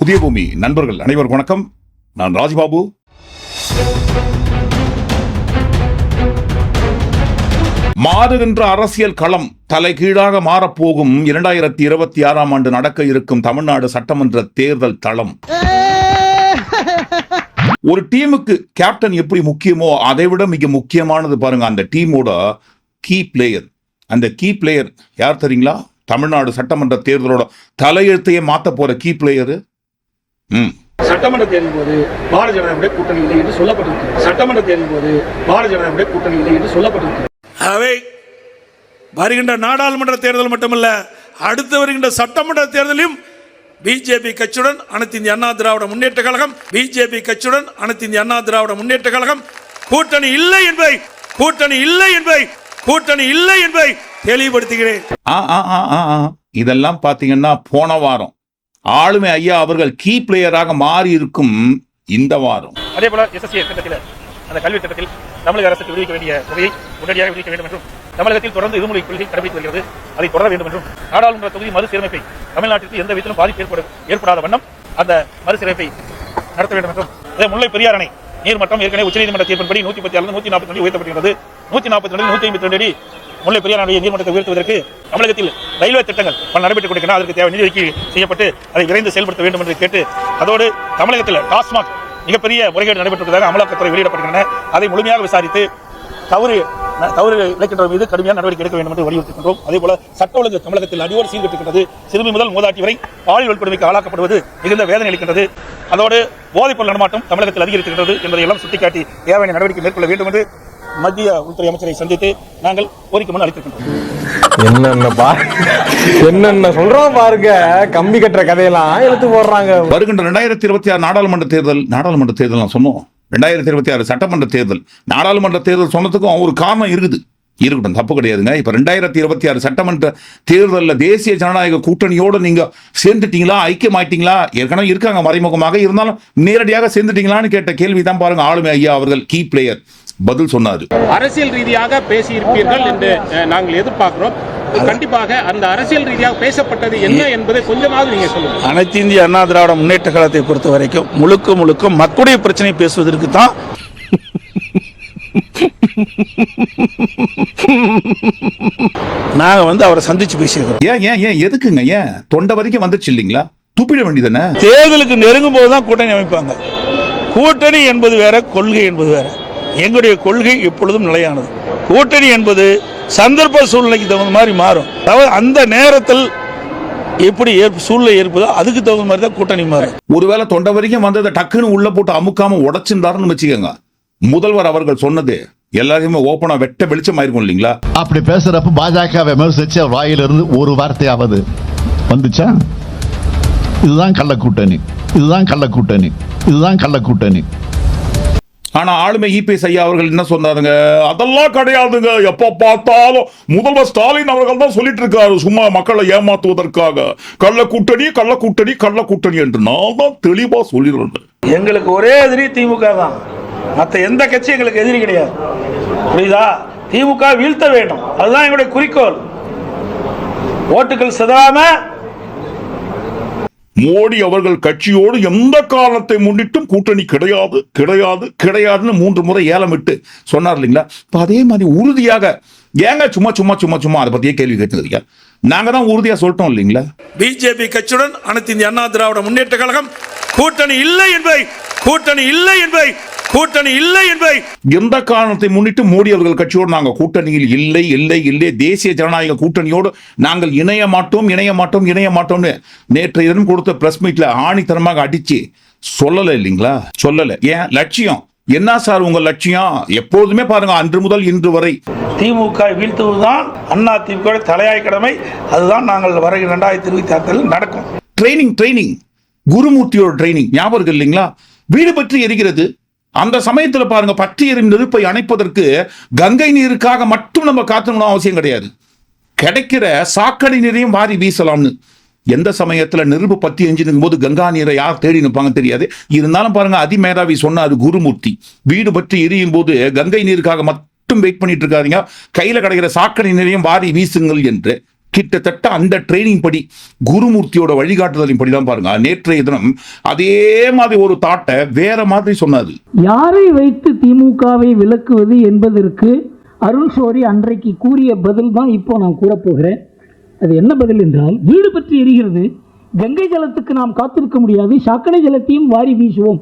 புதிய பூமி. நண்பர்கள் அனைவருக்கும் வணக்கம். நான் ராஜ்பாபு. மாறுகின்ற அரசியல் களம் தலைகீழாக மாறப்போகும் இரண்டாயிரத்தி இருபத்தி ஆறாம் ஆண்டு நடக்க இருக்கும் தமிழ்நாடு சட்டமன்ற தேர்தல் தளம். ஒரு டீமுக்கு கேப்டன் எப்படி முக்கியமோ அதை விட மிக முக்கியமானது பாருங்க அந்த டீமோட கீ பிளேயர் அந்த கீ பிளேயர் யார் தெரியுங்களா? தமிழ்நாடு சட்டமன்ற தேர்தலோட தலையெழுத்தையே மாற்ற போற கீ பிளேயரு சட்டமன்ற தேர்தல் போது பாரதிய ஜனதாவுடைய கூட்டணி இல்லை என்று சொல்லப்பட்டிருக்கிறது. சட்டமன்ற தேர்தல் போது பாரதிய ஜனதாவுடைய கூட்டணி இல்லை என்று சொல்லப்பட்டிருக்கிறது. ஆகவே வருகின்ற நாடாளுமன்ற தேர்தல் மட்டுமல்ல அடுத்து வருகின்ற சட்டமன்ற தேர்தலிலும் பிஜேபி கட்சியுடன் அனைத்து இந்திய அண்ணா திராவிட முன்னேற்ற கழகம் பிஜேபி கட்சியுடன் அனைத்து இந்திய அண்ணா திராவிட முன்னேற்ற கழகம் கூட்டணி இல்லை என்பதை கூட்டணி இல்லை என்பதை கூட்டணி இல்லை என்பதை தெளிவுபடுத்துகிறேன். ஆ ஆ ஆ ஆ ஆ. இதெல்லாம் பாத்தீங்கன்னா போன வாரம். ஆளுமை ஐயா அவர்கள் கீ பிளேயராக மாறி இருக்கும் இந்த வாரம். அதே போல எஸ்எஸ்சி திட்டத்தில் அந்த கல்வி திட்டத்தில் தமிழக அரசுக்கு விடுவிக்க வேண்டிய தொகையை உடனடியாக விடுவிக்க வேண்டும் என்றும் தமிழகத்தில் தொடர்ந்து இருமொழி கொள்கை கடைபிடித்து வருகிறது அதை தொடர வேண்டும் என்றும் நாடாளுமன்ற தொகுதி மறுசீரமைப்பை தமிழ்நாட்டிற்கு எந்த விதத்திலும் பாதிப்பு ஏற்பட ஏற்படாத வண்ணம் அந்த மறுசீரமைப்பை நடத்த வேண்டும் என்றும் அதே முல்லை பெரியார் அணை நீர்மட்டம் ஏற்கனவே உச்சநீதிமன்ற தீர்ப்பின்படி நூத்தி பத்தி ஆறு நூத்தி நாற்பத்தி ரெண்டு உயர்த்தப்பட்டுள்ளது நூத்தி நாற்பத்தி ரெண்டு நூத்தி ஐம்பத்தி ரெண்டு அடி முல்லை பெரியாருடைய நீர்மன்றத்தை உயர்த்துவதற்கு தமிழகத்தில் ரயில்வே திட்டங்கள் பல நடைபெற்றுக் கொடுக்கின்றன அதற்கு தேவை நிதி ஒதுக்கீடு செய்யப்பட்டு அதை விரைந்து செயல்படுத்த வேண்டும் என்று கேட்டு அதோடு தமிழகத்தில் டாஸ்மாக் மிகப்பெரிய முறைகேடு நடைபெற்றுள்ளதாக அமலாக்கத்துறை வெளியிடப்படுகின்றன. அதை முழுமையாக விசாரித்து தவறு தவறு இழைக்கின்றவர் மீது கடுமையான நடவடிக்கை எடுக்க வேண்டும் என்று வலியுறுத்துகின்றோம். அதே போல சட்ட ஒழுங்கு தமிழகத்தில் அடியோடு சீர்கட்டுகின்றது சிறுமி முதல் மூதாட்டி வரை பாலியல் வன்கொடுமைக்கு ஆளாக்கப்படுவது மிகுந்த வேதனை அளிக்கின்றது. அதோடு போதைப்பொருள் நடமாட்டம் தமிழகத்தில் அதிகரிக்கின்றது என்பதை எல்லாம் சுட்டிக்காட்டி தேவையான நடவடிக்கை மேற்கொள்ள வேண்டும் என்று மத்திய உள்துறை அமைச்சரை சந்தித்து நாங்கள் கோரிக்கை மனு அளித்திருக்கின்றோம். என்னென்ன பா என்னென்ன சொல்றோம் பாருங்க. கம்பி கட்டுற கதையெல்லாம் இழுத்து போடுறாங்க. வருகின்ற ரெண்டாயிரத்தி இருபத்தி ஆறு நாடாளுமன்ற தேர்தல் நாடாளுமன்ற தேர்தல் நான் சொன்னோம். ரெண்டாயிரத்தி இருபத்தி ஆறு சட்டமன்ற தேர்தல். நாடாளுமன்ற தேர்தல் சொன்னதுக்கும் ஒரு காரணம் இருக்குது. இருக்கட்டும் தப்பு கிடையாதுங்க. இப்ப ரெண்டாயிரத்தி இருபத்தி ஆறு சட்டமன்ற தேர்தலில் தேசிய ஜனநாயக கூட்டணியோடு நீங்க சேர்ந்துட்டீங்களா? ஐக்கியமாயிட்டீங்களா? ஏற்கனவே இருக்காங்க மறைமுகமாக. இருந்தாலும் நேரடியாக சேர்ந்துட்டீங்களான்னு கேட்ட கேள்வி தான் பாருங்க ஆளுமை ஐயா அவர்கள் கீ பிளேயர் பதில் சொன்னாரு. அரசியல் ரீதியாக பேசியிருப்பீர்கள் என்று நாங்கள் எதிர்பார்க்கிறோம். கண்டிப்பாக அந்த அரசியல் ரீதியாக பேசப்பட்டது என்ன என்பதை கொஞ்சமாவது நீங்க சொல்லுங்க. அனைத்து இந்திய அண்ணா திராவிட முன்னேற்ற கழகத்தை பொறுத்த வரைக்கும் முழுக்க முழுக்க மக்களுடைய பிரச்சனை பேசுவதற்கு தான் நாங்க வந்து அவரை சந்திச்சு பேசியிருக்கிறோம். ஏன் ஏன் ஏன் எதுக்குங்க ஏன்? தொண்டை வரைக்கும் வந்துச்சு இல்லைங்களா? துப்பிட வேண்டியதானே தேர்தலுக்கு நெருங்கும் போது தான் கூட்டணி அமைப்பாங்க. கூட்டணி என்பது வேற கொள்கை என்பது வேற. எங்களுடைய கொள்கை எப்பொழுதும் நிலையானது. கூட்டணி என்பது சந்தர்ப்ப சூழ்நிலைக்கு தகுந்த மாதிரி மாறும். அதாவது அந்த நேரத்தில் எப்படி சூழ்நிலை ஏற்பதோ அதுக்கு தகுந்த மாதிரி தான் கூட்டணி மாறும். ஒருவேளை தொண்டை வரைக்கும் வந்ததை டக்குன்னு உள்ள போட்டு அமுக்காம உடைச்சிருந்தாருன்னு வச்சுக்கோங்க. முதல்வர் அவர்கள் சொன்னது எல்லாரையுமே ஓப்பனா வெட்ட வெளிச்சம் ஆயிருக்கும் இல்லைங்களா? அப்படி பேசுறப்ப பாஜக விமர்சிச்ச வாயிலிருந்து ஒரு வார்த்தையாவது வந்துச்சா? இதுதான் கள்ள கூட்டணி இதுதான் கள்ள கூட்டணி இதுதான் கள்ள கூட்டணி ஆனா ஆளுமை இபிஎஸ் ஐயா அவர்கள் என்ன சொன்னாருங்க? அதெல்லாம் கிடையாதுங்க. எப்ப பார்த்தாலும் முதல்வர் ஸ்டாலின் அவர்கள் தான் சொல்லிட்டு இருக்காரு சும்மா மக்களை ஏமாத்துவதற்காக. கள்ள கூட்டணி கள்ள கூட்டணி கள்ள கூட்டணி என்று நான் தான் தெளிவா சொல்லிடுறேன். எங்களுக்கு ஒரே எதிரி திமுக தான். மற்ற எந்த கட்சி எங்களுக்கு எதிரி கிடையாது. புரியுதா? திமுக வீழ்த்த வேண்டும். அதுதான் எங்களுடைய குறிக்கோள். ஓட்டுகள் சிதறாம மோடி அவர்கள் கட்சியோடு எந்த காரணத்தை முன்னிட்டும் கூட்டணி கிடையாது கிடையாது கிடையாதுன்னு மூன்று முறை ஏலமிட்டு சொன்னார் இல்லைங்களா? இப்ப அதே மாதிரி உறுதியாக ஏங்க சும்மா சும்மா சும்மா சும்மா அதை பத்தியே கேள்வி கேட்டுக்கிறீங்க? நாங்க தான் உறுதியா சொல்லிட்டோம் இல்லைங்களா? பிஜேபி கட்சியுடன் அனைத்து இந்திய அண்ணா திராவிட முன்னேற்ற கழகம் கூட்டணி இல்லை என்பதை கூட்டணி இல்லை என்பதை கூட்டணி இல்லை என்பதை எந்த காரணத்தை முன்னிட்டு மோடி அவர்கள் கட்சியோடு நாங்கள் கூட்டணியில் இல்லை இல்லை இல்லை தேசிய ஜனநாயக கூட்டணியோடு நாங்கள் இணைய மாட்டோம் இணைய மாட்டோம் இணைய மாட்டோம்னு நேற்றைய தினம் கொடுத்த பிரஸ் மீட்ல ஆணித்தரமாக அடிச்சு சொல்லலை இல்லைங்களா? சொல்லலை. ஏன்? லட்சியம். என்ன சார் உங்க லட்சியம்? எப்போதுமே பாருங்க அன்று முதல் இன்று வரை. திமுக வீழ்த்துவதுதான் அண்ணா திமுக தலையாய கடமை. அதுதான் நாங்கள் வருகிற ரெண்டாயிரத்தி இருபத்தி ஆறில் நடக்கும். ட்ரைனிங் ட்ரைனிங் குருமூர்த்தியோட ட்ரைனிங் ஞாபகம் இல்லைங்களா? வீடு பற்றி எரிகிறது. அந்த சமயத்தில் பாருங்க பற்றி எரியும் நெருப்பை அணைப்பதற்கு கங்கை நீருக்காக மட்டும் நம்ம காத்துக்கணும் அவசியம் கிடையாது. கிடைக்கிற சாக்கடை நீரையும் வாரி வீசலாம்னு. எந்த சமயத்தில் நெருப்பு பத்தி எஞ்சினுக்கும் போது கங்கா நீரை யார் தேடி நிற்பாங்க தெரியாது. இருந்தாலும் பாருங்க அதிமேதாவி சொன்னார் குருமூர்த்தி. வீடு பற்றி எரியும் போது கங்கை நீருக்காக மட்டும் வெயிட் பண்ணிட்டு இருக்காதீங்க. கையில் கிடைக்கிற சாக்கடை நீரையும் வாரி வீசுங்கள் என்று. கிட்டத்தட்ட அந்த ட்ரைனிங் படி குருமூர்த்தியோட வழிகாட்டுதலின் படி தான் பாருங்க. நேற்றைய தினம் அதே மாதிரி ஒரு தாட்டை வேற மாதிரி சொன்னாரு. யாரை வைத்து திமுகவை விளக்குவது என்பதற்கு அருண் ஷோரி அன்றைக்கு கூறிய பதில் தான் இப்போ நான் கூறப்போகிறேன் அது என்ன பதில் என்றால் வீடு பற்றி எரிகிறது. கங்கை ஜலத்துக்கு நாம் காத்திருக்க முடியாது. சாக்கடை ஜலத்தையும் வாரி வீசுவோம்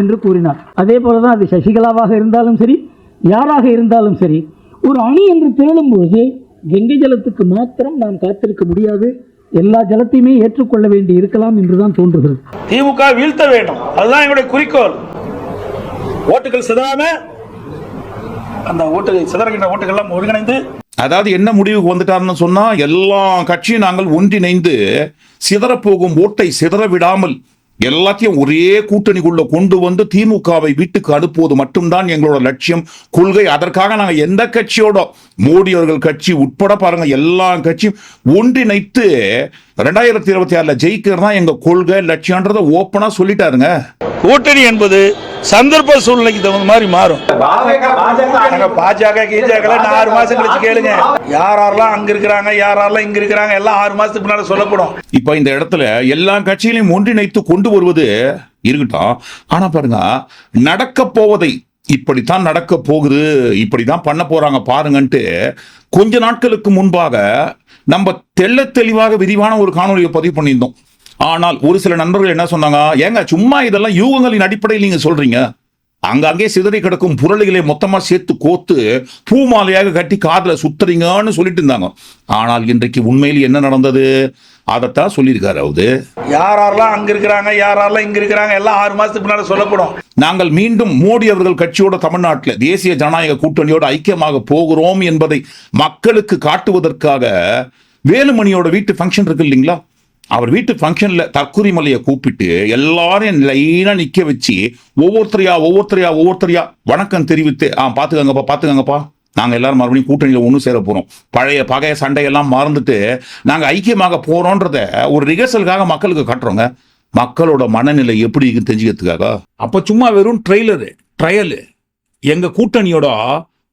என்று கூறினார். அதே போல தான் அது சசிகலாவாக இருந்தாலும் சரி யாராக இருந்தாலும் சரி ஒரு அணி என்று திரளும்போது கங்கை ஜலத்துக்கு மாத்திரம் நாம் காத்திருக்க முடியாது. எல்லா ஜலத்தையுமே ஏற்றுக்கொள்ள வேண்டி இருக்கலாம் என்றுதான் தோன்றுகிறது. திமுக வீழ்த்த வேண்டும். அதுதான் எங்களுடைய குறிக்கோள். ஓட்டுகள் சிதறாம அந்த ஓட்டுகள் சிதறுகின்ற ஓட்டுகள் ஒருங்கிணைந்து அதாவது என்ன முடிவுக்கு வந்துட்டாருன்னு சொன்னா எல்லா கட்சியும் நாங்கள் ஒன்றிணைந்து சிதறப்போகும் ஓட்டை சிதற விடாமல் எல்லாத்தையும் ஒரே கூட்டணிக்குள்ள கொண்டு வந்து திமுகவை வீட்டுக்கு அனுப்புவது மட்டும்தான் எங்களோட லட்சியம் கொள்கை. அதற்காக நாங்கள் எந்த கட்சியோட மோடி அவர்கள் கட்சி உட்பட பாருங்க எல்லா கட்சியும் ஒன்றிணைத்து ரெண்டாயிரத்தி இருபத்தி ஆறுல ஜெயிக்கிறது தான் எங்க கொள்கை லட்சியன்றதை ஓப்பனா சொல்லிட்டாருங்க. கூட்டணி என்பது சந்தர்ப்ப சூழ்நிலைக்கு தகுந்த மாதிரி மாறும். பாஜக கீஜக ஆறு மாசம் கழிச்சு கேளுங்க. யார் யாரெல்லாம் அங்க இருக்கிறாங்க யார் யாரெல்லாம் இங்க இருக்கிறாங்க எல்லாம் ஆறு மாசத்துக்கு முன்னாடி சொல்லப்படும். இப்ப இந்த இடத்துல எல்லா கட்சிகளையும் ஒன்றிணைத்து கொண்டு வருவது இருக்கட்டும். ஆனா பாருங்க நடக்க போவதை இப்படித்தான் நடக்க போகுது இப்படிதான் பண்ண போறாங்க பாருங்கன்ட்டு கொஞ்ச நாட்களுக்கு முன்பாக நம்ம தெள்ள தெளிவாக விரிவான ஒரு காணொலியை பதிவு பண்ணியிருந்தோம். ஆனால் ஒரு சில நண்பர்கள் என்ன சொன்னாங்க? ஏங்க சும்மா இதெல்லாம் யூகங்களின் அடிப்படையில் நீங்க சொல்றீங்க? அங்கங்கே சிதறி கிடக்கும் புரளிகளை மொத்தமா சேர்த்து கோத்து பூமாலையாக கட்டி காதுல சுத்துறீங்கன்னு சொல்லிட்டு இருந்தாங்க. ஆனால் இன்றைக்கு உண்மையில் என்ன நடந்தது? அதைத்தான் சொல்லியிருக்காரு அவரு. யார் யாரெல்லாம் அங்க இருக்கிறாங்க யார் யாரெல்லாம் இங்க இருக்கிறாங்க எல்லாம் ஆறு மாசத்துக்கு முன்னாடி சொல்லப்படும். நாங்கள் மீண்டும் மோடி அவர்கள் கட்சியோட தமிழ்நாட்டில் தேசிய ஜனநாயக கூட்டணியோட ஐக்கியமாக போகிறோம் என்பதை மக்களுக்கு காட்டுவதற்காக வேலுமணியோட வீட்டு ஃபங்க்ஷன் இருக்கு இல்லைங்களா? அவர் வீட்டு ஃபங்க்ஷனில் தற்கொலை மலையை கூப்பிட்டு எல்லாரையும் லைனாக நிற்க வச்சு ஒவ்வொருத்தரையா ஒவ்வொருத்தரையா ஒவ்வொருத்தரையா வணக்கம் தெரிவித்து ஆ பார்த்துக்கங்கப்பா பார்த்துக்கங்கப்பா நாங்கள் எல்லாரும் மறுபடியும் கூட்டணியில் ஒன்று சேர போகிறோம் பழைய பகைய சண்டையெல்லாம் மறந்துட்டு நாங்கள் ஐக்கியமாக போகிறோன்றத ஒரு ரிகர்சலுக்காக மக்களுக்கு காட்டுறோங்க. மக்களோட மனநிலை எப்படி இருக்குன்னு தெரிஞ்சுக்கிறதுக்காக. அப்போ சும்மா வெறும் ட்ரெய்லரு ட்ரையலு எங்கள் கூட்டணியோட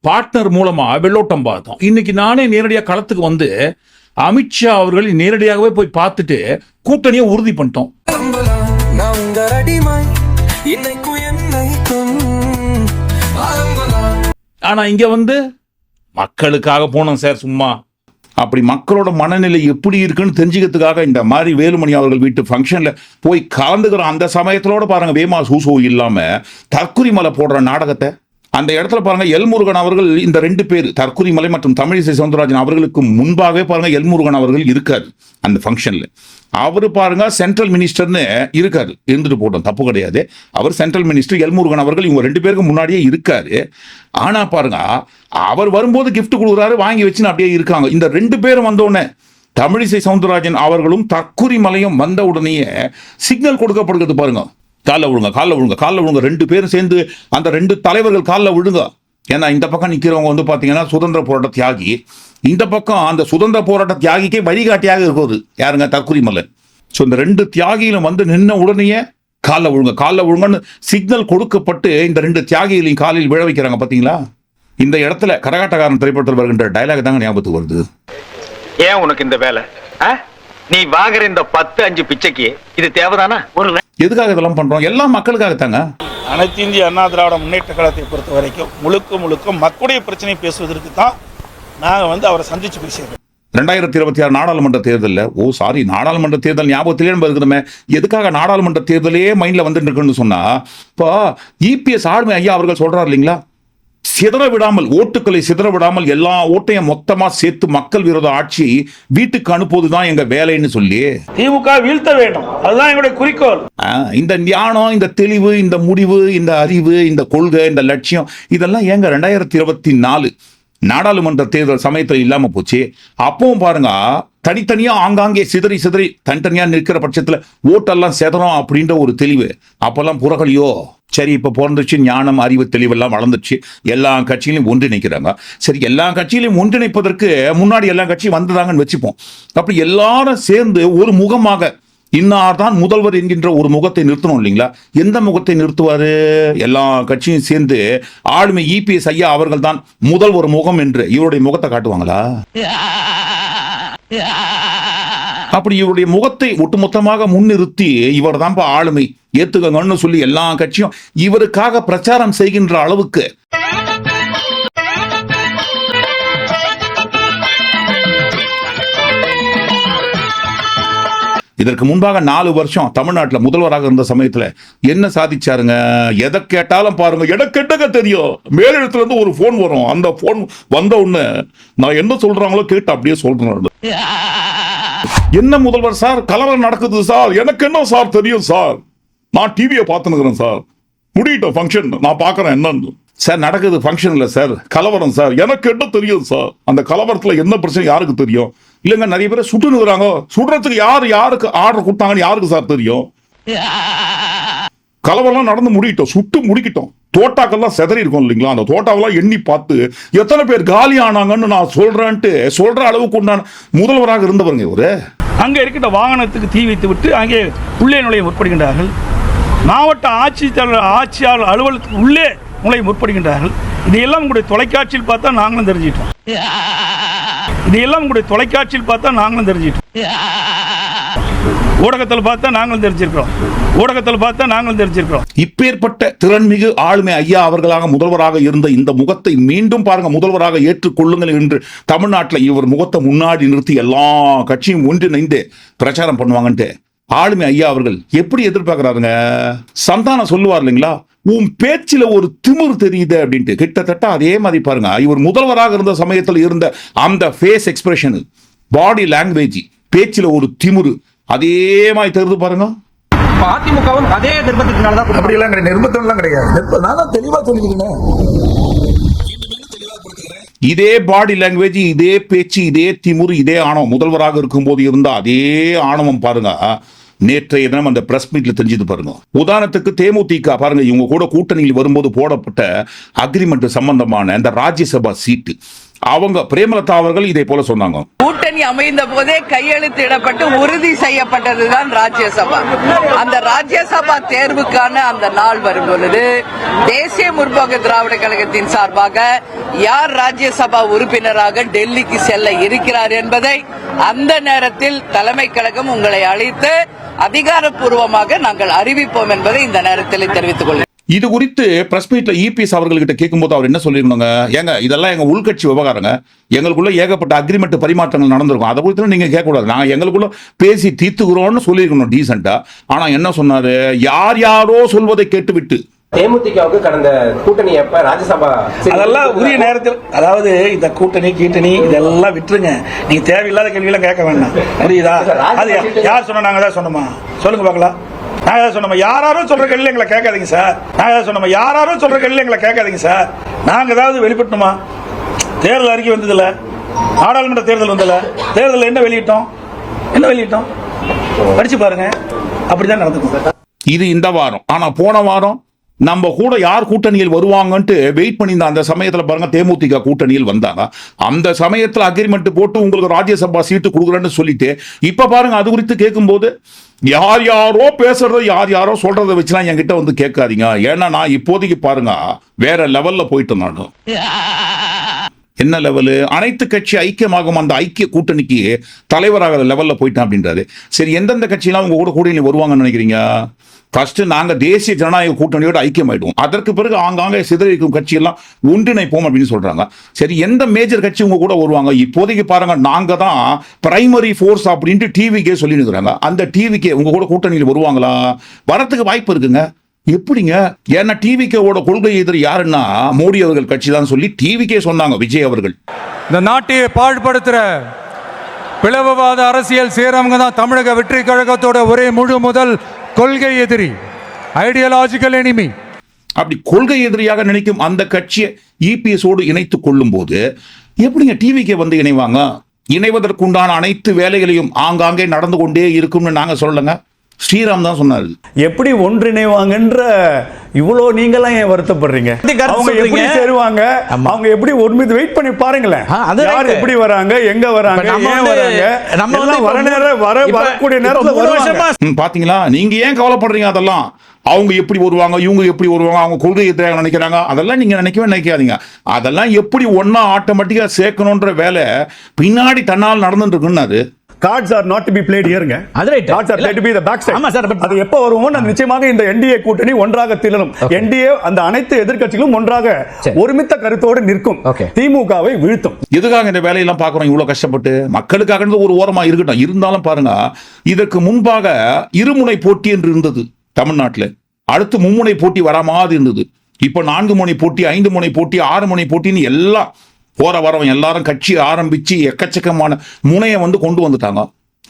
பார்ட்னர் மூலமாக வெள்ளோட்டம் பார்த்தோம். இன்னைக்கு நானே நேரடியாக களத்துக்கு வந்து அமித்ஷா அவர்களை நேரடியாகவே போய் பார்த்துட்டு கூட்டணியை உறுதி பண்ணிட்டோம். ஆனா இங்க வந்து மக்களுக்காக போனோம் சார் சும்மா. அப்படி மக்களோட மனநிலை எப்படி இருக்குன்னு தெரிஞ்சுக்கிறதுக்காக இந்த மாதிரி வேலுமணி அவர்கள் வீட்டு ஃபங்க்ஷன்ல போய் கலந்துக்கிற அந்த சமயத்திலோட பாருங்க வேமா சூசோ இல்லாம தற்குறி மலை போடுற நாடகத்தை. அந்த இடத்துல பாருங்க எல்முருகன் அவர்கள் இந்த ரெண்டு பேர் தற்குறி மலை மற்றும் தமிழிசை சவுந்தரராஜன் அவர்களுக்கு முன்பாகவே பாருங்க எல்முருகன் அவர்கள் இருக்காரு அந்த ஃபங்க்ஷன்ல அவர் பாருங்க சென்ட்ரல் மினிஸ்டர்னு இருக்காரு. இருந்துட்டு போட்டோம் தப்பு கிடையாது. அவர் சென்ட்ரல் மினிஸ்டர் எல்முருகன் அவர்கள் இவங்க ரெண்டு பேருக்கு முன்னாடியே இருக்காரு. ஆனா பாருங்க அவர் வரும்போது கிஃப்ட் கொடுக்குறாரு வாங்கி வச்சுன்னு அப்படியே இருக்காங்க. இந்த ரெண்டு பேரும் வந்தோடனே தமிழிசை சவுந்தரராஜன் அவர்களும் தற்குறி மலையும் வந்த உடனேயே சிக்னல் கொடுக்கப்படுகிறது பாருங்க. காலில் விழுங்க காலில் விழுங்க காலில் விழுங்க. ரெண்டு பேரும் சேர்ந்து அந்த ரெண்டு தலைவர்கள் காலில் விழுங்க. ஏன்னா இந்த பக்கம் நிற்கிறவங்க வந்து பார்த்தீங்கன்னா சுதந்திர போராட்ட தியாகி. இந்த பக்கம் அந்த சுதந்திர போராட்ட தியாகிக்கே வழிகாட்டியாக இருக்கிறது. யாருங்க? தற்குறி மலை ஸோ இந்த ரெண்டு தியாகிகளும் வந்து நின்ன உடனேயே காலில் விழுங்க காலில் விழுங்கன்னு சிக்னல் கொடுக்கப்பட்டு இந்த ரெண்டு தியாகிகளையும் காலில் விழ வைக்கிறாங்க பார்த்தீங்களா இந்த இடத்துல கரகாட்டக்காரன் திரைப்படத்தில் வருகின்ற டைலாக் தாங்க ஞாபகத்துக்கு வருது. ஏன் உனக்கு இந்த வேலை? ஆ? நீ வாங்குற இந்த பத்து அஞ்சு பிச்சைக்கு இது தேவைதானா? ஒரு எதுக்காக இதெல்லாம் பண்றோம்? எல்லாம் மக்களுக்காகத்தாங்க. அனைத்து இந்திய அண்ணா திராவிட முன்னேற்ற கழகத்தை பொறுத்த வரைக்கும் முழுக்க முழுக்க மக்களுடைய பிரச்சனை பேசுவதற்கு தான் நாங்கள் வந்து அவரை சந்திச்சு பேசியிருக்கோம். ரெண்டாயிரத்தி இருபத்தி ஆறு நாடாளுமன்ற தேர்தலில் ஓ சாரி நாடாளுமன்ற தேர்தல் ஞாபகத்திலே நம்ம இருக்கிறோமே எதுக்காக நாடாளுமன்ற தேர்தலே மைண்ட்ல வந்துட்டு இருக்குன்னு சொன்னா இப்போ இபிஎஸ் ஆளுமை ஐயா அவர்கள் சொல்றாரு இல்லைங்களா? சிதற விடாமல் ஓட்டுக்களை சிதற விடாமல் எல்லா ஓட்டையும் மொத்தமா சேர்த்து மக்கள் விரோத ஆட்சி வீட்டுக்கு அனுப்புவதுதான் எங்க வேலைன்னு சொல்லி. திமுக வீழ்த்த வேண்டும். அதுதான் எங்களுடைய குறிக்கோள். இந்த ஞானம் இந்த தெளிவு இந்த முடிவு இந்த அறிவு இந்த கொள்கை இந்த லட்சியம் இதெல்லாம் ஏங்க ரெண்டாயிரத்தி இருபத்தி நாலு நாடாளுமன்ற தேர்தல் சமயத்தில் இல்லாம போச்சு? அப்பவும் பாருங்க தனித்தனியா ஆங்காங்கே சிதறி சிதறி தனித்தனியா நிற்கிற பட்சத்துல ஓட்டெல்லாம் செதறோம் அப்படின்ற ஒரு தெளிவு. அப்பெல்லாம் புறகலியோ சரி இப்ப பிறந்துச்சு ஞானம் அறிவு தெளிவெல்லாம் வளர்ந்துச்சு எல்லா கட்சியிலையும் ஒன்றிணைக்கிறாங்க சரி எல்லா கட்சியிலையும் ஒன்றிணைப்பதற்கு முன்னாடி எல்லா கட்சியும் வந்ததாங்கன்னு வச்சுப்போம். அப்படி எல்லாரும் சேர்ந்து ஒரு முகமாக இன்னார் தான் முதல்வர் என்கின்ற ஒரு முகத்தை நிறுத்தணும் இல்லைங்களா? எந்த முகத்தை நிறுத்துவாரு? எல்லா கட்சியும் சேர்ந்து ஆளுமை இபிஎஸ் ஐயா அவர்கள் தான் முதல் ஒரு முகம் என்று இவருடைய முகத்தை காட்டுவாங்களா? அப்படி இவருடைய முகத்தை ஒட்டுமொத்தமாக முன்னிறுத்தி இவர் தான்ப்பா ஆளுமை. ஏத்துக்கங்கன்னு சொல்லி எல்லா கட்சியும் இவருக்காக பிரச்சாரம் செய்கின்ற அளவுக்கு. இதற்கு முன்பாக நாலு வருஷம் தமிழ்நாட்டில் முதல்வராக இருந்த சமயத்தில் என்ன சாதிச்சாருங்க? எதை கேட்டாலும் பாருங்க. எதை கெட்டக்க தெரியும். மேலிடத்துலேருந்து ஒரு ஃபோன் வரும். அந்த ஃபோன் வந்த உடனே நான் என்ன சொல்றாங்களோ கேட்டு அப்படியே சொல்றேன் என்ன முதல்வர் சார்? கலவரம் நடக்குது சார். எனக்கு என்ன சார் தெரியும் சார்? நான் டிவியை பார்த்துனுக்குறேன் சார். முடியிட்டோம் ஃபங்க்ஷன் நான் பார்க்குறேன் என்னன்னு. சார் நடக்குது ஃபங்க்ஷன் இல்லை சார். கலவரம் சார். எனக்கு என்ன தெரியும் சார்? அந்த கலவரத்தில் என்ன பிரச்சனை யாருக்கு தெரியும்? இல்லைங்க நிறைய பேர் சுட்டுனுக்குறாங்க சுடுறதுக்கு யார் யாருக்கு ஆர்டர் கொடுத்தாங்கன்னு யாருக்கு சார் தெரியும்? கலவரம் நடந்து முடிக்கிட்டோம் சுட்டு முடிக்கட்டும். தோட்டாக்கள்லாம் செதறி இருக்கும் இல்லைங்களா? அந்த தோட்டாவெல்லாம் எண்ணி பார்த்து எத்தனை பேர் காலி ஆனாங்கன்னு நான் சொல்றேன்ட்டு சொல்ற அளவுக்கு உண்டான முதல்வராக இருந்தவருங்க இவரு. அங்கே இருக்கின்ற வாகனத்துக்கு தீ வைத்து விட்டு அங்கே உள்ளே நுழைய முற்படுகின்றார்கள். மாவட்ட ஆட்சித்தலைவர் ஆட்சியாளர் அலுவலகத்துக்கு உள்ளே முளை முற்படுகின்றார்கள். இதையெல்லாம் உங்களுடைய தொலைக்காட்சியில் பார்த்தா நாங்களும் தெரிஞ்சிட்டோம் இதையெல்லாம் உங்களுடைய தொலைக்காட்சியில் பார்த்தா நாங்களும் தெரிஞ்சிட்டோம் ஊடகத்தில் பார்த்தா நாங்களும் தெரிஞ்சிருக்கிறோம். ஊடகத்தில் பார்த்தா நாங்களும் தெரிஞ்சிருக்கிறோம். இப்பேற்பட்ட திறன்மிகு ஆளுமை ஐயா அவர்களாக முதல்வராக இருந்த இந்த முகத்தை மீண்டும் பாருங்க முதல்வராக ஏற்றுக்கொள்ளுங்கள் என்று தமிழ்நாட்டில் இவர் முகத்தை முன்னாடி நிறுத்தி எல்லா கட்சியும் ஒன்றிணைந்து பிரச்சாரம் பண்ணுவாங்கன்ட்டு. ஆளுமை ஐயா அவர்கள் எப்படி எதிர்பார்க்கிறாருங்க? சந்தானம் சொல்லுவார் இல்லைங்களா? உன் பேச்சில ஒரு திமிர் தெரியுது அப்படின்ட்டு. கிட்டத்தட்ட அதே மாதிரி பாருங்க. இவர் முதல்வராக இருந்த சமயத்தில் இருந்த அந்த ஃபேஸ் எக்ஸ்பிரஷன் பாடி லாங்குவேஜ் பேச்சில ஒரு திமிரு. அதே மாதிரி தெரிந்து பாருங்க. அதிமுகவும் அதே நிர்பந்தத்தினால தான் அப்படியெல்லாம் கிடையாது. நிர்பந்தம்லாம் கிடையாது. நான் தான் தெளிவா சொல்லிக்கிறேன் இதே பாடி லாங்குவேஜ் இதே பேச்சு இதே திமுரு இதே ஆணவம். முதல்வராக இருக்கும்போது இருந்த அதே ஆணவம் பாருங்க. நேற்றைய தினம் அந்த பிரஸ் மீட்ல தெரிஞ்சது பாருங்க. உதாரணத்துக்கு தேமுதிக பாருங்க இவங்க கூட கூட்டணியில் வரும்போது போடப்பட்ட அக்ரிமெண்ட் சம்பந்தமான அந்த ராஜ்யசபா சீட்டு அவங்க பிரேமலதா அவர்கள் இதே போல சொன்னாங்க. கூட்டணி அமைந்த போதே கையெழுத்திடப்பட்டு உறுதி செய்யப்பட்டதுதான் ராஜ்யசபா. அந்த ராஜ்யசபா தேர்வுக்கான அந்த நாள் வரும் பொழுது தேசிய முற்போக்கு திராவிட கழகத்தின் சார்பாக யார் ராஜ்யசபா உறுப்பினராக டெல்லிக்கு செல்ல இருக்கிறார் என்பதை அந்த நேரத்தில் தலைமை கழகம் உங்களை அழைத்து அதிகாரப்பூர்வமாக நாங்கள் அறிவிப்போம் என்பதை இந்த நேரத்தில் தெரிவித்துக் கொள்கிறேன். இது குறித்து பிரஸ் மீட்ல இபிஎஸ் அவர்கள்கிட்ட கேட்கும்போது அவர் என்ன சொல்லிருக்கணுங்க ஏங்க இதெல்லாம் எங்க உள்கட்சி விவகாரங்க. எங்களுக்குள்ள ஏகப்பட்ட அக்ரிமெண்ட் பரிமாற்றங்கள் நடந்திருக்கும். அதை குறித்து நீங்க கேட்கக்கூடாது. நாங்க எங்களுக்குள்ள பேசி தீர்த்துக்கிறோம்னு சொல்லியிருக்கணும் டீசெண்டா ஆனா என்ன சொன்னாரு? யார் யாரோ சொல்வதை கேட்டுவிட்டு. தேமுதிகவுக்கு கடந்த கூட்டணி அப்ப ராஜ்யசபா அதெல்லாம் உரிய நேரத்தில் அதாவது இந்த கூட்டணி கீட்டணி இதெல்லாம் விட்டுருங்க. நீங்க தேவையில்லாத கேள்வியெல்லாம் கேட்க வேண்டாம். புரியுதா? அது யார் சொன்னா நாங்க ஏதாவது சொன்னோமா? சொல்லுங்க பார்க்கலாம். நாங்க ஏதாவது சொன்னோமா யாராரும் சொல்ற கேள்வி எங்களை கேட்காதீங்க சார் நாங்க ஏதாவது சொன்னோமா யாராரும் சொல்ற கேள்வி எங்களை கேட்காதீங்க சார் நாங்க ஏதாவது வெளிப்பட்டணுமா தேர்தல் அறிக்கை வந்ததில்ல நாடாளுமன்ற தேர்தல் வந்ததில்ல தேர்தலில் என்ன வெளியிட்டோம்? என்ன வெளியிட்டோம்? படிச்சு பாருங்க. அப்படிதான் நடந்துக்கும். இது இந்த வாரம். ஆனா போன வாரம் நம்ம கூட யார் கூட்டணியில் வருவாங்கன்ட்டு வெயிட் பண்ணியிருந்த அந்த சமயத்தில் பாருங்க தேமுதிக கூட்டணியில் வந்தாங்க. அந்த சமயத்தில் அக்ரிமெண்ட் போட்டு உங்களுக்கு ராஜ்யசபா சீட்டு கொடுக்குறேன்னு சொல்லிட்டு இப்போ பாருங்க அது குறித்து கேட்கும்போது யார் யாரோ பேசுறத யார் யாரோ சொல்றத வச்சுலாம் என்கிட்ட வந்து கேட்காதீங்க. ஏன்னா நான் இப்போதைக்கு பாருங்க வேற லெவல்ல போயிட்டு நான். என்ன லெவலு அனைத்து கட்சி ஐக்கியமாகும் அந்த ஐக்கிய கூட்டணிக்கு தலைவராகிற லெவல்ல போயிட்டேன் அப்படின்றாரு. சரி எந்தெந்த கட்சியெல்லாம் உங்க கூட கூட்டணி வருவாங்கன்னு நினைக்கிறீங்க? ஃபர்ஸ்ட் நாங்கள் தேசிய ஜனநாயக கூட்டணியோட ஐக்கியமாயிடுவோம். அதற்கு பிறகு ஆங்காங்கே சிதறிக்கும் கட்சியெல்லாம் ஒன்றிணைப்போம் அப்படின்னு சொல்றாங்க. சரி எந்த மேஜர் கட்சி உங்க கூட வருவாங்க? இப்போதைக்கு பாருங்க நாங்க தான் பிரைமரி ஃபோர்ஸ் அப்படின்ட்டு டிவிக்கே சொல்லிட்டு அந்த டிவிக்கே உங்க கூட கூட்டணியில் வருவாங்களா? வரத்துக்கு வாய்ப்பு இருக்குங்க. எப்படிங்க? ஏன்னா டிவிக்கேவோட கொள்கை எதிர் யாருன்னா மோடி அவர்கள் கட்சி தான் சொல்லி டிவிக்கே சொன்னாங்க விஜய் அவர்கள். இந்த நாட்டையை பாழ்படுத்துற பிளவுவாத அரசியல் செய்கிறவங்க தான் தமிழக வெற்றி கழகத்தோட ஒரே முழு முதல் கொள்கை எதிரி ஐடியாலஜிக்கல் எனிமி அப்படி கொள்கை எதிரியாக நினைக்கும் அந்த கட்சியை இபிஎஸோடு இணைத்துக் கொள்ளும் போது எப்படிங்க டிவிக்கு வந்து இணைவாங்க? இணைவதற்குண்டான அனைத்து வேலைகளையும் ஆங்காங்கே நடந்து கொண்டே இருக்கும்னு நாங்கள் சொல்லலைங்க. ஸ்ரீராம் தான் சொன்னாரு. எப்படி ஒன்றிணைவாங்கன்ற இவ்வளோ நீங்களாம் ஏன் வருத்தப்படுறீங்க? அவங்க எப்படி சேருவாங்க? அவங்க எப்படி ஒருமித்து வெயிட் பண்ணி பாருங்களேன். அது யார். எப்படி வராங்க எங்க வராங்க நம்ம ஏன் வராங்க? நம்ம வந்து எல்லாம் வர நேரம் வர வரக்கூடிய நேரத்துல மூணு வருவாங்க. வருஷமா பாத்தீங்களா? நீங்க ஏன் கவலைப்படுறீங்க அதெல்லாம்? அவங்க எப்படி வருவாங்க இவங்க எப்படி வருவாங்க அவங்க கொள்கை எதிராக நினைக்கிறாங்க அதெல்லாம் நீங்க நினைக்கவே நினைக்காதீங்க. அதெல்லாம் எப்படி ஒன்னா ஆட்டோமேட்டிக்கா சேர்க்கணுன்ற வேலை பின்னாடி தன்னால் நடந்துட்டு இருக்குன்னாரு cards are not to be played ஹியருங்க அது right. Cards are played to be the back side ஆமா சார், but- அது எப்போ வருமோ நான் நிச்சயமாக இந்த என்டிஏ கூட்டணி ஒன்றாக திரளும். என்டிஏ அந்த அனைத்து எதிர்க்கட்சிகளும் ஒன்றாக ஒருமித்த கருத்தோடு நிற்கும். திமுகவை வீழ்த்தும். எதுக்காக இந்த வேலையெல்லாம் பார்க்குறோம்? இவ்வளோ கஷ்டப்பட்டு மக்களுக்காக ஒரு ஓரமாக இருக்கட்டும். இருந்தாலும் பாருங்க இதற்கு முன்பாக இருமுனை போட்டி என்று இருந்தது தமிழ்நாட்டில். அடுத்து மும்முனை போட்டி வரா மாதிரி இருந்தது. இப்போ நான்கு முனை போட்டி ஐந்து முனை போட்டி ஆறு முனை போட்டின்னு எல்லாம் போற வரவன் எல்லாரும் கட்சி ஆரம்பிச்சு எக்கச்சக்கமான முனையை வந்து கொண்டு வந்துட்டாங்க.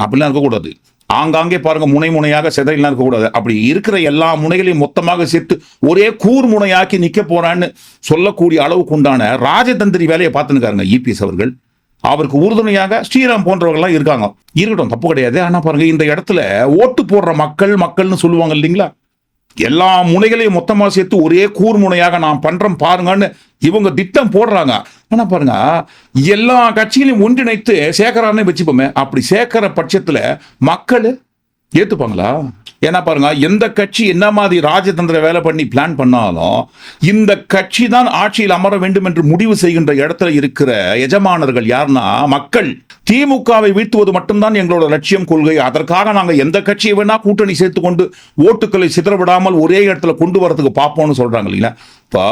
அப்படிலாம் இருக்கக்கூடாது. ஆங்காங்கே பாருங்க முனை முனையாக சிதறலாம் இருக்கக்கூடாது. அப்படி இருக்கிற எல்லா முனைகளையும் மொத்தமாக சேர்த்து ஒரே கூர் முனையாக்கி நிக்க போறான்னு சொல்லக்கூடிய அளவுக்கு உண்டான ராஜதந்திரி வேலையை பார்த்துன்னு இபிஎஸ் அவர்கள். அவருக்கு உறுதுணையாக ஸ்ரீராம் போன்றவர்கள்லாம் இருக்காங்க. இருக்கட்டும் தப்பு கிடையாது. ஆனால் பாருங்க இந்த இடத்துல ஓட்டு போடுற மக்கள் மக்கள்னு சொல்லுவாங்க இல்லைங்களா? எல்லா முனைகளையும் மொத்தமாக சேர்த்து ஒரே கூர் முனையாக நான் பண்றேன் பாருங்கன்னு இவங்க திட்டம் போடுறாங்க. ஆனால் பாருங்க எல்லா கட்சிகளையும் ஒன்றிணைத்து சேர்க்கறான்னு வச்சுப்போமே. அப்படி சேர்க்கிற பட்சத்தில் மக்கள் ஏற்றுப்பாங்களா ஏன்னா பாருங்க எந்த கட்சி என்ன மாதிரி ராஜதந்திர வேலை பண்ணி பிளான் பண்ணாலும் இந்த கட்சி தான் ஆட்சியில் அமர வேண்டும் என்று முடிவு செய்கின்ற இடத்துல இருக்கிற எஜமானர்கள் யாருன்னா மக்கள். திமுகவை வீழ்த்துவது மட்டும்தான் எங்களோட லட்சியம் கொள்கை. அதற்காக நாங்கள் எந்த கட்சியை வேணா கூட்டணி சேர்த்து கொண்டு ஓட்டுக்களை சிதறவிடாமல் ஒரே இடத்துல கொண்டு வரதுக்கு பார்ப்போம்னு சொல்றாங்க இல்லைங்களா? இப்போ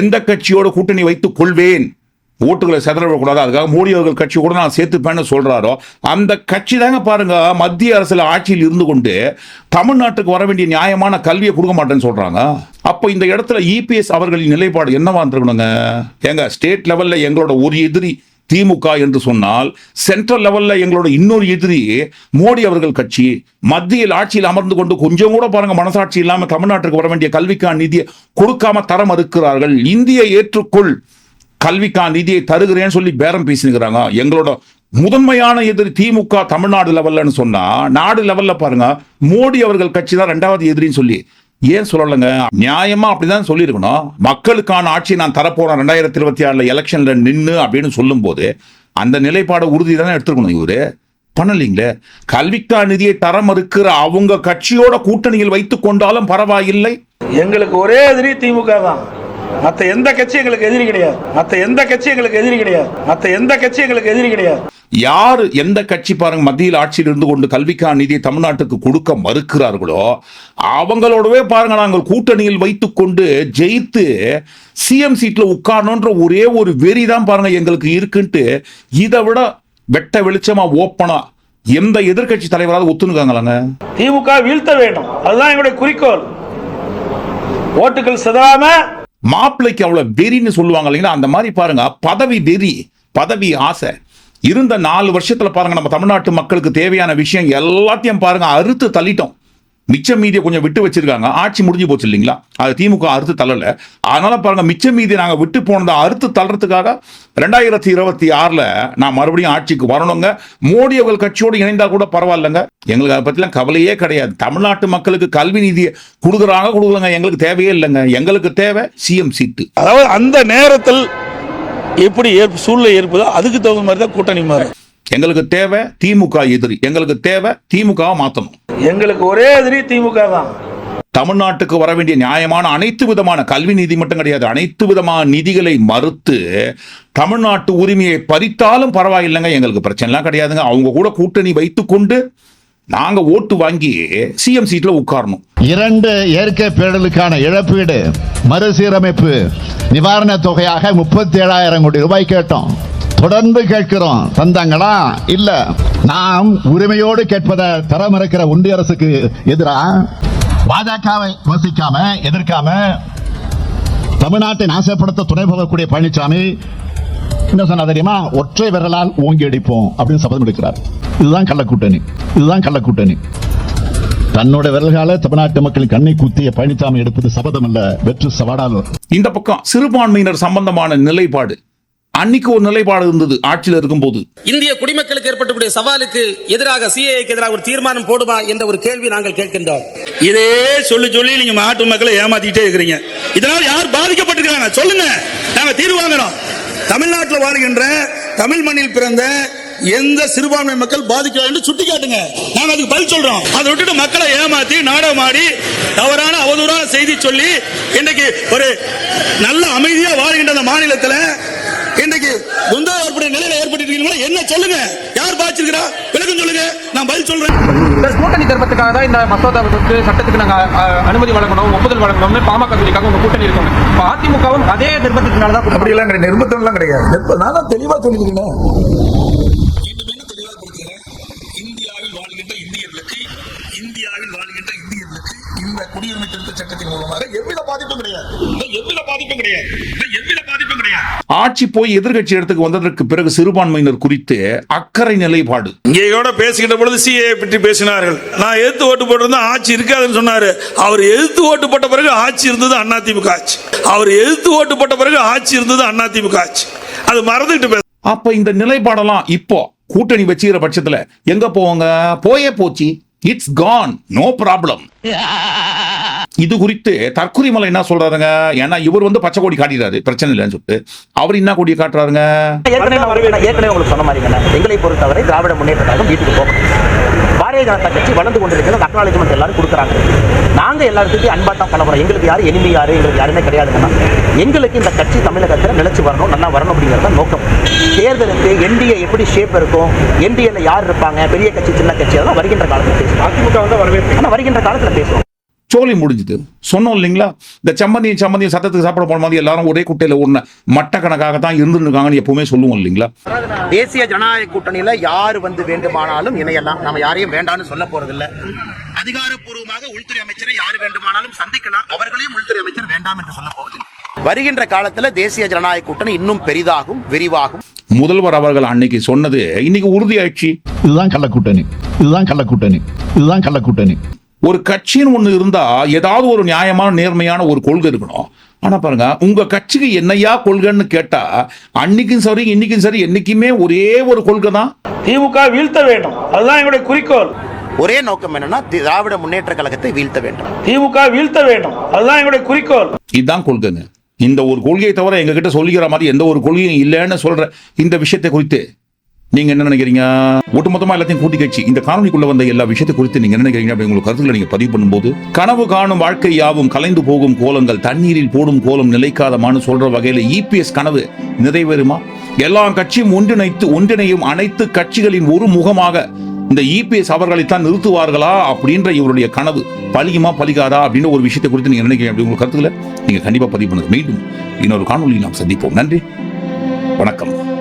எந்த கட்சியோட கூட்டணி வைத்துக் கொள்வேன்? ஓட்டுகளை செதறவிடக்கூடாது. அதுக்காக மோடி அவர்கள் கட்சி கூட நான் சேர்த்துப்பேன்னு சொல்கிறாரோ அந்த கட்சி தாங்க பாருங்க மத்திய அரசில் ஆட்சியில் இருந்து கொண்டு தமிழ்நாட்டுக்கு வர வேண்டிய நியாயமான கல்வியை கொடுக்க மாட்டேன்னு சொல்கிறாங்க அப்போ இந்த இடத்துல இபிஎஸ் அவர்களின் நிலைப்பாடு என்னவா இருக்கணுங்க ஏங்க ஸ்டேட் லெவலில் எங்களோட ஒரு எதிரி திமுக என்று சொன்னால் சென்ட்ரல் லெவலில் எங்களோட இன்னொரு எதிரி மோடி அவர்கள் கட்சி மத்தியில் ஆட்சியில் அமர்ந்து கொண்டு கொஞ்சம் கூட பாருங்க மனசாட்சி இல்லாமல் தமிழ்நாட்டுக்கு வர வேண்டிய கல்விக்கான நிதியை கொடுக்காம தர மறுக்கிறார்கள் இந்தியை ஏற்றுக்கொள். கல்விக்கான நிதியை தருகிறேன்னு சொல்லி பேரம் பேசினுக்கிறாங்க. எங்களோட முதன்மையான எதிரி திமுக தமிழ்நாடு லெவல்லன்னு சொன்னா நாடு லெவல்ல பாருங்க மோடி அவர்கள் கட்சி தான் ரெண்டாவது எதிரின்னு சொல்லி. ஏன் சொல்லலைங்க? நியாயமா அப்படிதான் சொல்லியிருக்கணும். மக்களுக்கான ஆட்சி நான் தரப்போறேன் ரெண்டாயிரத்தி இருபத்தி ஆறுல எலெக்ஷன்ல நின்று அப்படின்னு சொல்லும்போது அந்த நிலைப்பாடு உறுதி தானே எடுத்துருக்கணும் இவரு? பண்ணலீங்களே. கல்விக்கா நிதியை தர மறுக்கிற அவங்க கட்சியோட கூட்டணியில் வைத்துக் கொண்டாலும் பரவாயில்லை. எங்களுக்கு ஒரே எதிரி திமுக தான். மத்த எந்த கட்சி எங்களுக்கு எதிரி கிடையாது. மத்த எந்த கட்சி எங்களுக்கு எதிரி கிடையாது. மத்த எந்த கட்சி எங்களுக்கு எதிரி கிடையாது. யார் எந்த கட்சி பாருங்க மத்தியில் ஆட்சியில் இருந்து கொண்டு கல்விக்கான நிதியை தமிழ்நாட்டுக்கு கொடுக்க மறுக்கிறார்களோ அவங்களோடவே பாருங்க நாங்கள் கூட்டணியில் வைத்துக்கொண்டு ஜெயித்து சிஎம் சீட்ல உட்காரணுன்ற ஒரே ஒரு வெறி தான் பாருங்க எங்களுக்கு இருக்குன்ட்டு இதை விட வெட்ட வெளிச்சமா ஓப்பனா எந்த எதிர்க்கட்சி தலைவராவது ஒத்துணுக்காங்களாங்க? திமுக வீழ்த்த வேண்டும். அதுதான் எங்களுடைய குறிக்கோள். ஓட்டுகள் சிதறாம மாப்பிள்ளைக்கு அவ்வளோ வெறின்னு சொல்லுவாங்க இல்லைங்களா? அந்த மாதிரி பாருங்க. பதவி வெறி பதவி ஆசை. இருந்த நாலு வருஷத்தில் பாருங்க நம்ம தமிழ்நாட்டு மக்களுக்கு தேவையான விஷயம் எல்லாத்தையும் பாருங்க அறுத்து தள்ளிட்டோம். மிச்சம் மீதியை கொஞ்சம் விட்டு வச்சிருக்காங்க. ஆட்சி முடிஞ்சு போச்சு இல்லைங்களா? அது திமுக அறுத்து தள்ளல. அதனால பாருங்க மிச்சம் மீதியை நாங்கள் விட்டு போனதை அறுத்து தள்ளுறதுக்காக ரெண்டாயிரத்தி இருபத்தி ஆறில் நான் மறுபடியும் ஆட்சிக்கு வரணுங்க. மோடி அவர்கள் கட்சியோடு இணைந்தால் கூட பரவாயில்லைங்க. எங்களுக்கு அதை பற்றிலாம் கவலையே கிடையாது. தமிழ்நாட்டு மக்களுக்கு கல்வி நிதியை கொடுக்குறாங்க கொடுக்குறாங்க எங்களுக்கு தேவையே இல்லைங்க. எங்களுக்கு தேவை சிஎம் சீட்டு. அதாவது அந்த நேரத்தில் எப்படி ஏற்ப- சூழ்நிலை ஏற்பதோ அதுக்கு தகுந்த மாதிரி தான் கூட்டணி மாறும். எங்களுக்கு தேவை திமுக எதிரி. எங்களுக்கு தேவை திமுகவை மாற்றணும் எங்களுக்கு ஒரே எதிரி திமுக தான். தமிழ்நாட்டுக்கு வர வேண்டிய நியாயமான அனைத்து விதமான கல்வி நிதி மட்டும் கிடையாது. அனைத்து விதமான நிதிகளை மறுத்து தமிழ்நாட்டு உரிமையை பறித்தாலும் பரவாயில்லைங்க. எங்களுக்கு பிரச்சனைலாம் கிடையாதுங்க. அவங்க கூட கூட்டணி வைத்துக்கொண்டு நாங்க ஓட்டு வாங்கி சிஎம் சீட்ல உட்காரணும். இரண்டு இயற்கை பேரலுக்கான இழப்பீடு மறுசீரமைப்பு நிவாரண தொகையாக முப்பத்தி ஏழாயிரம் கோடி ரூபாய் கேட்டோம். தொடர்ந்து கேட்கிறோம் தந்தாங்களா? இல்ல நாம் உரிமையோடு கேட்பதை தர மறுக்கிற ஒன்றிய அரசுக்கு எதிராக பாஜகவை வசிக்காம எதிர்க்காம தமிழ்நாட்டை நாசப்படுத்த துணை போகக்கூடிய பழனிசாமி என்ன சொன்னா தெரியுமா? ஒற்றை விரலால் ஓங்கி அடிப்போம் அப்படின்னு சபதம் எடுக்கிறார். இதுதான் கள்ளக்கூட்டணி. இதுதான் கள்ளக்கூட்டணி. தன்னோட விரல்கால தமிழ்நாட்டு மக்களின் கண்ணை குத்திய பழனிசாமி எடுப்பது சபதம் அல்ல வெற்று சவாடாலும் இந்த பக்கம் சிறுபான்மையினர் சம்பந்தமான நிலைப்பாடு. அன்னைக்கு ஒரு நிலைப்பாடு இருந்தது ஆட்சியில் இருக்கும்போது. இந்திய குடிமக்களுக்கு ஏற்பட்டக்கூடிய சவாலுக்கு எதிராக சிஏக்கு எதிராக ஒரு தீர்மானம் போடுமா என்ற ஒரு கேள்வி நாங்கள் கேட்கின்றோம். இதே சொல்லி சொல்லி நீங்க நாட்டு மக்களை ஏமாத்திட்டே இருக்கிறீங்க. இதனால் யார் பாதிக்கப்பட்டிருக்காங்க சொல்லுங்க. நாங்க தீர்வு வாங்குறோம். தமிழ்நாட்டில் வாழ்கின்ற தமிழ் மண்ணில் பிறந்த எந்த சிறுபான்மை மக்கள் பாதிக்கிறார் என்று சுட்டி காட்டுங்க நாங்க அதுக்கு பதில் சொல்றோம். அதை விட்டுட்டு மக்களை ஏமாத்தி நாடமாடி தவறான அவதூறான செய்தி சொல்லி இன்னைக்கு ஒரு நல்ல அமைதியா வாழ்கின்ற அந்த மாநிலத்தில் இன்னைக்கு குந்தா ஏற்பட்ட நிலையில ஏற்பட்டு என்ன சொல்லுங்க? யார் பாதிச்சிருக்கிறா விளக்கம் சொல்லுங்க. நான் பதில் சொல்றேன். கூட்டணி தர்மத்துக்காக தான் இந்த மசோதாவுக்கு சட்டத்துக்கு நாங்க அஹ், அனுமதி வழங்கணும் ஒப்புதல் வழங்கணும்னு பாமக சொல்லிக்காக உங்க கூட்டணி இருக்கோம் இப்ப அதிமுகவும் அதே நிர்பந்தத்தினால தான் அப்படி எல்லாம் கிடையாது. நிர்பந்தம் எல்லாம் கிடையாது. நான் தான் தெளிவா சொல்லிக்கிறேன் குடியுரிமை திருத்த சட்டத்தின் மூலமாக எவ்வித பாதிப்பும் கிடையாது. எவ்வித பாதிப்பும் கிடையாது. எவ்வித பாதிப்பும் கிடையாது. ஆட்சி போய் எதிர்க்கட்சி இடத்துக்கு வந்ததற்கு பிறகு சிறுபான்மையினர் குறித்து அக்கறை நிலைப்பாடு. இங்கேயோட பேசிக்கிட்ட பொழுது சிஏ பற்றி பேசினார்கள். நான் எதிர்த்து ஓட்டு போட்டிருந்தா ஆட்சி இருக்காதுன்னு சொன்னாரு. அவர் எதிர்த்து ஓட்டு போட்ட பிறகு ஆட்சி இருந்தது அதிமுக ஆட்சி. அவர் எதிர்த்து ஓட்டு போட்ட பிறகு ஆட்சி இருந்தது அதிமுக ஆட்சி. அது மறந்துட்டு பேச அப்ப இந்த நிலைப்பாடெல்லாம் இப்போ கூட்டணி வச்சுக்கிற பட்சத்துல எங்க போவாங்க? போயே போச்சு. இட்ஸ் கான் நோ ப்ராப்ளம் இது குறித்து தற்குறிமலை என்ன சொல்றாருங்க? ஏன்னா இவர் வந்து பச்சை கொடி காட்டிடுறாரு பிரச்சனை இல்லைன்னு சொல்லிட்டு. அவர் என்ன கொடியை காட்டுறாருங்க? ஏற்கனவே உங்களுக்கு சொன்ன மாதிரிங்க எங்களை பொறுத்தவரை திராவிட முன்னேற்ற கழகம் வீட்டுக்கு போகும் பாரதிய ஜனதா கட்சி வளர்ந்து கொண்டிருக்கிறது அக்னாலஜ்மெண்ட் எல்லாரும் கொடுக்குறாங்க. நாங்க எல்லாருக்கும் அன்பா தான் பண்ண போறோம். எங்களுக்கு யாரும் எனிமி யாரு? எங்களுக்கு யாருமே கிடையாதுங்கன்னா எங்களுக்கு இந்த கட்சி தமிழகத்தில் நிலைச்சு வரணும் நல்லா வரணும் அப்படிங்கிறது நோக்கம். தேர்தலுக்கு என்டிஏ எப்படி ஷேப் இருக்கும்? என்டிஏல யார் இருப்பாங்க? பெரிய கட்சி சின்ன கட்சி அதெல்லாம் வருகின்ற காலத்தில் பேசுவோம். அதிமுக வந்து வரவேற்பு ஆனா வருகின்ற காலத்தில் பேசுவோம். சோலி முடிஞ்சுது. சொன்னோம் இல்லைங்களா? இந்த சம்மந்தியும் சம்மந்தியும் சத்தத்துக்கு சாப்பிட போன மாதிரி எல்லாரும் ஒரே குட்டையில ஒண்ணு மட்ட கணக்காக தான் இருந்துருக்காங்கன்னு எப்பவுமே சொல்லுவோம் இல்லைங்களா? தேசிய ஜனநாயக கூட்டணியில யார் வந்து வேண்டுமானாலும் இணையலாம். நம்ம யாரையும் வேண்டாம்னு சொல்ல போறதில்ல. அதிகாரப்பூர்வமாக உள்துறை அமைச்சரை யார் வேண்டுமானாலும் சந்திக்கலாம். அவர்களையும் உள்துறை அமைச்சர் வேண்டாம் என்று சொல்ல போவதில்லை. வருகின்ற காலத்துல தேசிய ஜனநாயக கூட்டணி இன்னும் பெரிதாகும் விரிவாகும். முதல்வர் அவர்கள் அன்னைக்கு சொன்னது இன்னைக்கு உறுதியாயிடுச்சு இதுதான் கள்ளக்கூட்டணி இதுதான் கள்ளக்கூட்டணி இதுதான் கள்ளக்கூட்டணி ஒரு கட்சின்னு ஒண்ணு இருந்தா ஏதாவது ஒரு நியாயமான நேர்மையான ஒரு கொள்கை இருக்கணும். ஆனா பாருங்க உங்க கட்சிக்கு என்னையா கொள்கைன்னு கேட்டா அன்னைக்கும் சரி இன்னைக்கும் சரி என்னைக்குமே ஒரே ஒரு கொள்கை தான். திமுக வீழ்த்த வேண்டும். அதுதான் எங்களுடைய குறிக்கோள். ஒரே நோக்கம் என்னன்னா திராவிட முன்னேற்ற கழகத்தை வீழ்த்த வேண்டும். திமுக வீழ்த்த வேண்டும். அதுதான் எங்களுடைய குறிக்கோள். இதுதான் கொள்கைங்க இந்த ஒரு கொள்கையை தவிர எங்க கிட்ட சொல்லிக்கிற மாதிரி எந்த ஒரு கொள்கையும் இல்லைன்னு சொல்ற இந்த விஷயத்தை குறித்து நீங்க என்ன நினைக்கிறீங்க? ஒட்டுமொத்தமா எல்லாத்தையும் கூட்டி கட்சி இந்த காணொலிக்குள்ள வந்த எல்லா விஷயத்தை குறித்து நீங்க என்ன நினைக்கிறீங்க அப்படி உங்களுக்கு கருத்துக்களை நீங்க பதிவு பண்ணும்போது கனவு காணும் வாழ்க்கை யாவும் கலைந்து போகும் கோலங்கள் தண்ணீரில் போடும் கோலம் நிலைக்காதமானு சொல்ற வகையில இபிஎஸ் கனவு நிறைவேறுமா? எல்லா கட்சியும் ஒன்றிணைத்து ஒன்றிணையும் அனைத்து கட்சிகளின் ஒரு முகமாக இந்த இபிஎஸ் அவர்களைத்தான் நிறுத்துவார்களா அப்படின்ற இவருடைய கனவு பலிக்குமா பழிகாதா அப்படின்ற ஒரு விஷயத்தை குறித்து நீங்க நினைக்கிறீங்க அப்படி உங்களுக்கு கருத்துக்களை நீங்க கண்டிப்பா பதிவு பண்ணுங்க. மீண்டும் இன்னொரு காணொலியில் நாம் சந்திப்போம். நன்றி. வணக்கம்.